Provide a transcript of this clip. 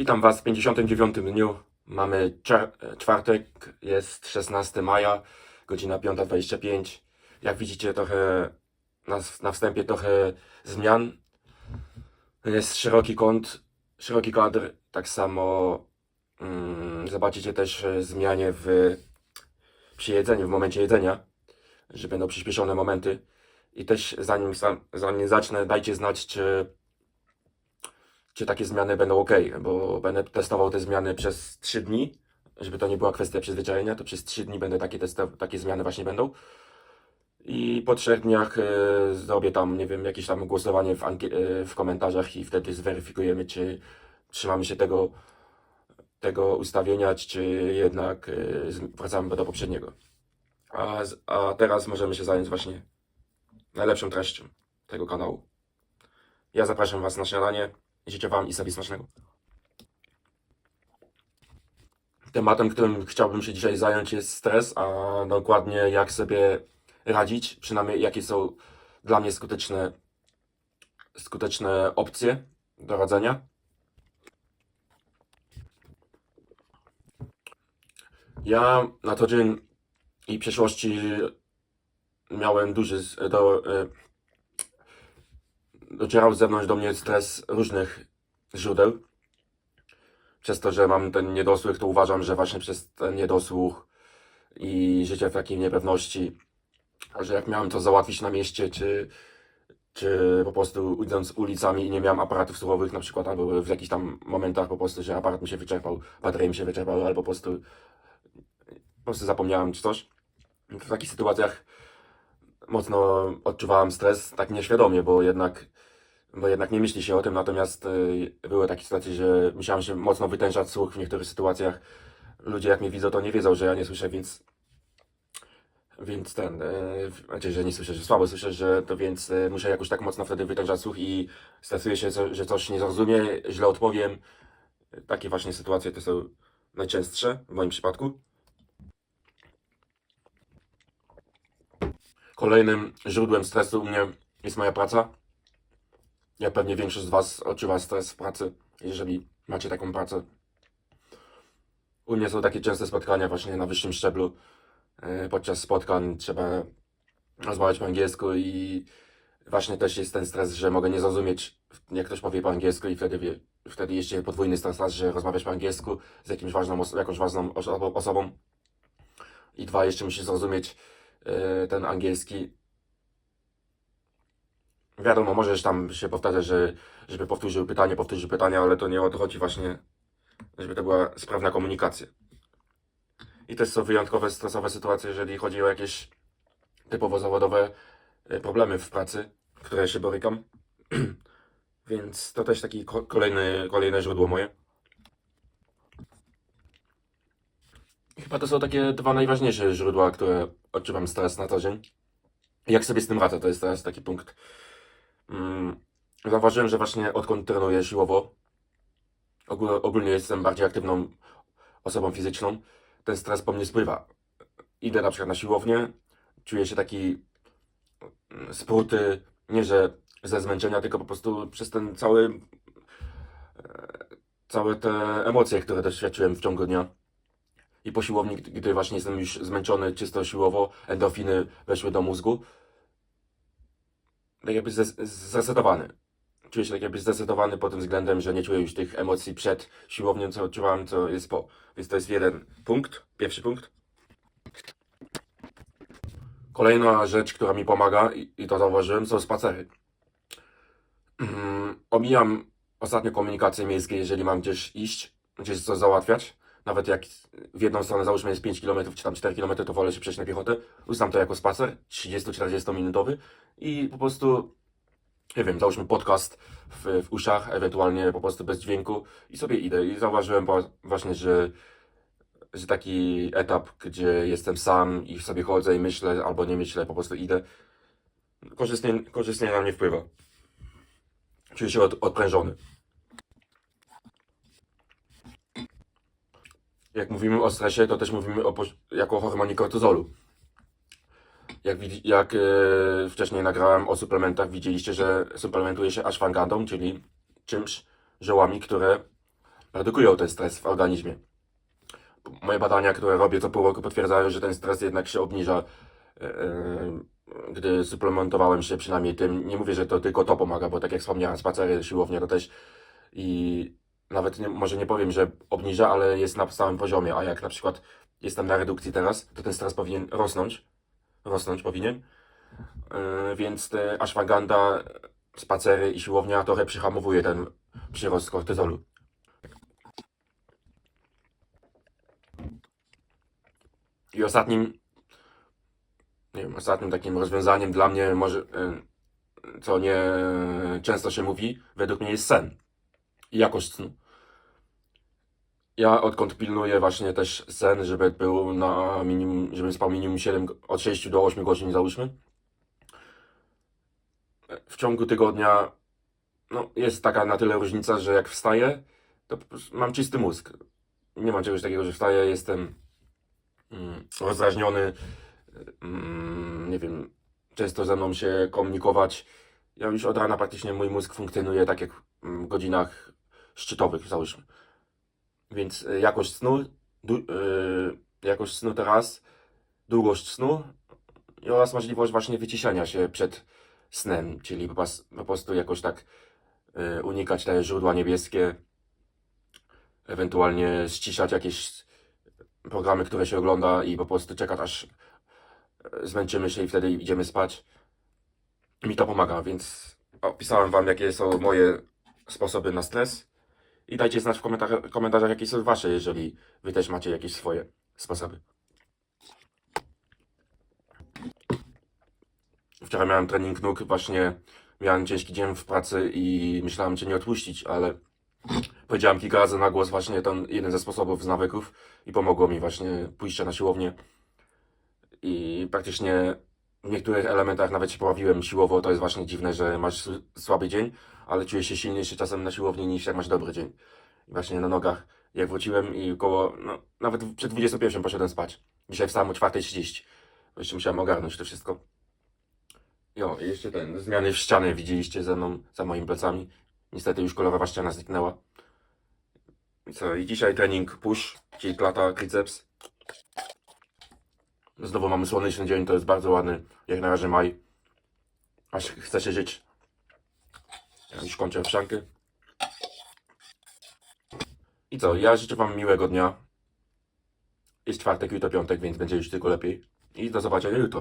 Witam Was w 59 dniu. Mamy czwartek, jest 16 maja, godzina 5.25. Jak widzicie, trochę na, na wstępie trochę zmian. Jest szeroki kąt, szeroki kadr. Tak samo mm, zobaczycie też e, zmianie w, przy jedzeniu, w momencie jedzenia, że będą przyspieszone momenty. I też zanim, zanim zacznę, dajcie znać, czy czy takie zmiany będą ok, bo będę testował te zmiany przez 3 dni, żeby to nie była kwestia przyzwyczajenia, to przez 3 dni będę takie, testo- takie zmiany właśnie będą. I po trzech dniach e, zrobię tam, nie wiem, jakieś tam głosowanie w, ankie- e, w komentarzach i wtedy zweryfikujemy, czy trzymamy się tego, tego ustawienia, czy jednak z- wracamy do poprzedniego. A, z- a teraz możemy się zająć właśnie najlepszą treścią tego kanału. Ja zapraszam Was na śniadanie. Życzę Wam i sobie smacznego. Tematem, którym chciałbym się dzisiaj zająć jest stres, a dokładnie jak sobie radzić, przynajmniej jakie są dla mnie skuteczne, skuteczne opcje do radzenia. Ja na co dzień i w przeszłości miałem duży, do, e, docierał z zewnątrz do mnie stres różnych źródeł. Przez to, że mam ten niedosłuch, to uważam, że właśnie przez ten niedosłuch i życie w takiej niepewności, że jak miałem to załatwić na mieście, czy, czy po prostu idąc ulicami i nie miałem aparatów słuchowych na przykład, albo w jakichś tam momentach po prostu, że aparat mi się wyczerpał, bateria mi się wyczerpała, albo po prostu, po prostu zapomniałem czy coś. W takich sytuacjach mocno odczuwałem stres, tak nieświadomie, bo jednak, bo jednak nie myśli się o tym, natomiast y, były takie sytuacje, że musiałem się mocno wytężać słuch w niektórych sytuacjach. Ludzie jak mnie widzą, to nie wiedzą, że ja nie słyszę, więc więc ten, y, znaczy, że nie słyszę, że słabo słyszę, że to więc y, muszę jakoś tak mocno wtedy wytężać słuch i stresuję się, że coś nie zrozumie, źle odpowiem. Takie właśnie sytuacje to są najczęstsze w moim przypadku. Kolejnym źródłem stresu u mnie jest moja praca. Jak pewnie większość z Was odczuwa stres w pracy, jeżeli macie taką pracę. U mnie są takie częste spotkania właśnie na wyższym szczeblu. E, Podczas spotkań trzeba rozmawiać po angielsku i właśnie też jest ten stres, że mogę nie zrozumieć, jak ktoś powie po angielsku i wtedy, wie, wtedy jeszcze podwójny stres, że rozmawiasz po angielsku z jakimś ważną, jakąś ważną oso- osobą i dwa, jeszcze musisz zrozumieć e, ten angielski. Wiadomo, możesz tam się powtarzać, że, żeby powtórzył pytanie, powtórzył pytanie, ale to nie o to chodzi właśnie, żeby to była sprawna komunikacja. I też są wyjątkowe, stresowe sytuacje, jeżeli chodzi o jakieś typowo zawodowe e, problemy w pracy, które się borykam. Więc to też taki ko- kolejny, kolejne źródło moje. Chyba to są takie dwa najważniejsze źródła, które odczuwam stres na co dzień. Jak sobie z tym radzę, to jest teraz taki punkt. Mm, Zauważyłem, że właśnie odkąd trenuję siłowo, ogól- ogólnie jestem bardziej aktywną osobą fizyczną, ten stres po mnie spływa. Idę na przykład na siłownię, czuję się taki mm, spruty, nie że ze zmęczenia, tylko po prostu przez ten cały, e, całe te emocje, które doświadczyłem w ciągu dnia. I po siłowni, gdy właśnie jestem już zmęczony czysto siłowo, endorfiny weszły do mózgu, tak jakby zresetowany. Czuję się tak jakby zresetowany pod tym względem, że nie czuję już tych emocji przed siłownią, co odczuwałem, co jest po. Więc to jest jeden punkt, pierwszy punkt. Kolejna rzecz, która mi pomaga, i, to zauważyłem, są spacery. Mm, Omijam ostatnio komunikacje miejskie, jeżeli mam gdzieś iść, gdzieś coś załatwiać. Nawet jak w jedną stronę załóżmy jest 5 km czy tam 4 km, to wolę się przejść na piechotę. Uznam to jako spacer 30-40 minutowy i po prostu, nie wiem, załóżmy podcast w, w uszach, ewentualnie po prostu bez dźwięku i sobie idę. I zauważyłem właśnie, że, że taki etap, gdzie jestem sam i sobie chodzę i myślę, albo nie myślę, po prostu idę, korzystnie, korzystnie na mnie wpływa. Czuję się od, odprężony. Jak mówimy o stresie, to też mówimy o, jako hormonie kortyzolu. Jak, jak e, wcześniej nagrałem o suplementach, widzieliście, że suplementuje się ashwangandą, czyli czymś, ziołami, które redukują ten stres w organizmie. Moje badania, które robię co pół roku potwierdzają, że ten stres jednak się obniża, e, e, gdy suplementowałem się przynajmniej tym. Nie mówię, że to tylko to pomaga, bo tak jak wspomniałem, spacery, siłownia to też i nawet nie, może nie powiem, że obniża, ale jest na stałym poziomie, a jak na przykład jestem na redukcji teraz, to ten stres powinien rosnąć, rosnąć powinien, Yy, więc te spacery i siłownia trochę przyhamowuje ten przyrost kortyzolu. I ostatnim, nie wiem, ostatnim takim rozwiązaniem dla mnie może, yy, co nie często się mówi, według mnie jest sen jakość snu. Ja odkąd pilnuję właśnie też sen, żeby był na minimum, żebym spał minimum 7, go- od 6 do 8 godzin załóżmy. W ciągu tygodnia no, jest taka na tyle różnica, że jak wstaję, to mam czysty mózg. Nie mam czegoś takiego, że wstaję, jestem mm, rozdrażniony, mm, nie wiem, często ze mną się komunikować. Ja już od rana praktycznie mój mózg funkcjonuje tak jak mm, w godzinach szczytowych, załóżmy. Więc y, jakość snu, du, y, jakość snu teraz, długość snu oraz możliwość właśnie wyciszenia się przed snem, czyli po, po prostu jakoś tak y, unikać te źródła niebieskie, ewentualnie ściszać jakieś programy, które się ogląda i po prostu czekać aż zmęczymy się i wtedy idziemy spać. Mi to pomaga, więc opisałem Wam, jakie są moje sposoby na stres. I dajcie znać w komentarzach, komentarzach, jakie są Wasze, jeżeli Wy też macie jakieś swoje sposoby. Wczoraj miałem trening nóg, właśnie miałem ciężki dzień w pracy i myślałem, czy nie odpuścić, ale powiedziałem kilka razy na głos właśnie ten jeden ze sposobów z nawyków i pomogło mi właśnie pójście na siłownię. I praktycznie w niektórych elementach nawet się poławiłem siłowo. To jest właśnie dziwne, że masz słaby dzień, ale czujesz się silniejszy czasem na siłowni niż jak masz dobry dzień. I właśnie na nogach, jak wróciłem i około, no, nawet przed 21 poszedłem spać. Dzisiaj wstałem o 4.30. Bo Jeszcze musiałem ogarnąć to wszystko. Jo, i jeszcze ten, zmiany w ścianie widzieliście ze mną, za moimi plecami. Niestety już kolorowa ściana zniknęła. Co, i dzisiaj trening push, czyli klata, triceps. Znowu mamy słoneczny dzień, to jest bardzo ładny, jak na razie maj. Aż chce się żyć. Ja już kończę owsiankę. I co, ja życzę Wam miłego dnia. Jest czwartek, jutro piątek, więc będzie już tylko lepiej. I do zobaczenia jutro.